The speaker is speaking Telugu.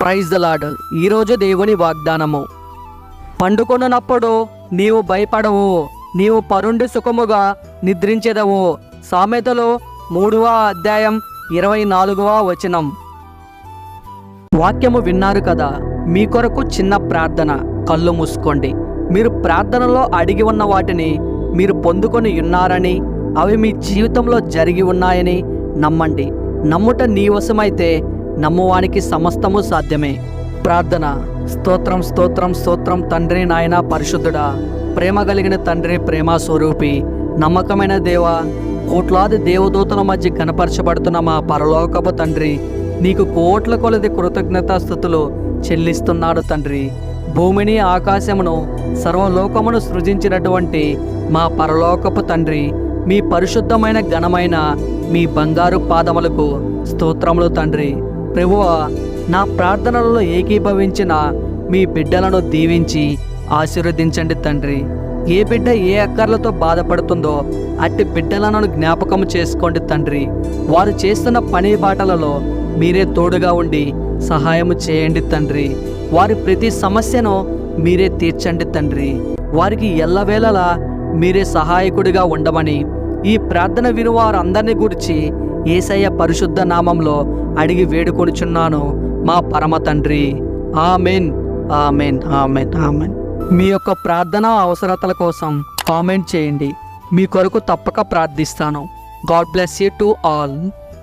ప్రైజ్ ద లాడ్ ఈరోజు దేవుని వాగ్దానము. పండుకొనున్నప్పుడు నీవు భయపడవు నీవు పరుండి సుఖముగా నిద్రించెదవు. సామెతలు మూడవ అధ్యాయం ఇరవై నాలుగవ వచనం. వాక్యము విన్నారు కదా మీ కొరకు చిన్న ప్రార్థన కళ్ళు మూసుకోండి. మీరు ప్రార్థనలో అడిగి ఉన్న వాటిని మీరు పొందుకొని ఉన్నారని అవి మీ జీవితంలో జరిగి ఉన్నాయని నమ్మండి. నమ్ముట నీ వశమైతే నమ్మువానికి సమస్తము సాధ్యమే. ప్రార్థన. స్తోత్రం స్తోత్రం స్తోత్రం తండ్రి నాయన పరిశుద్ధుడా. ప్రేమ కలిగిన తండ్రి ప్రేమ స్వరూపి. నమ్మకమైన దేవ కోట్లాది దేవదూతల మధ్య కనపరచబడుతున్న మా పరలోకపు తండ్రి నీకు కోట్ల కొలది కృతజ్ఞతాస్థుతులు చెల్లిస్తున్నాడు తండ్రి. భూమిని ఆకాశమును సర్వలోకమును సృజించినటువంటి మా పరలోకపు తండ్రి మీ పరిశుద్ధమైన ఘనమైన మీ బంగారు పాదములకు స్తోత్రములు తండ్రి. ప్రభువ నా ప్రార్థనలలో ఏకీభవించిన మీ బిడ్డలను దీవించి ఆశీర్వదించండి తండ్రి. ఏ బిడ్డ ఏ అక్కర్లతో బాధపడుతుందో అట్టి బిడ్డలను జ్ఞాపకం చేసుకోండి తండ్రి. వారు చేస్తున్న పని బాటలలో మీరే తోడుగా ఉండి సహాయము చేయండి తండ్రి. వారి ప్రతి సమస్యను మీరే తీర్చండి తండ్రి. వారికి ఎల్లవేళలా మీరే సహాయకుడిగా ఉండమని ఈ ప్రార్థన విను వారందరినీ గురించి ఏసయ్య పరిశుద్ధ నామంలో అడిగి వేడుకొనుచున్నాను మా పరమ తండ్రి. ఆమెన్. ఆమెన్. ఆమెన్. ఆమెన్. మీ యొక్క ప్రార్థన అవసరతల కోసం కామెంట్ చేయండి. మీ కొరకు తప్పక ప్రార్థిస్తాను. God bless you to all.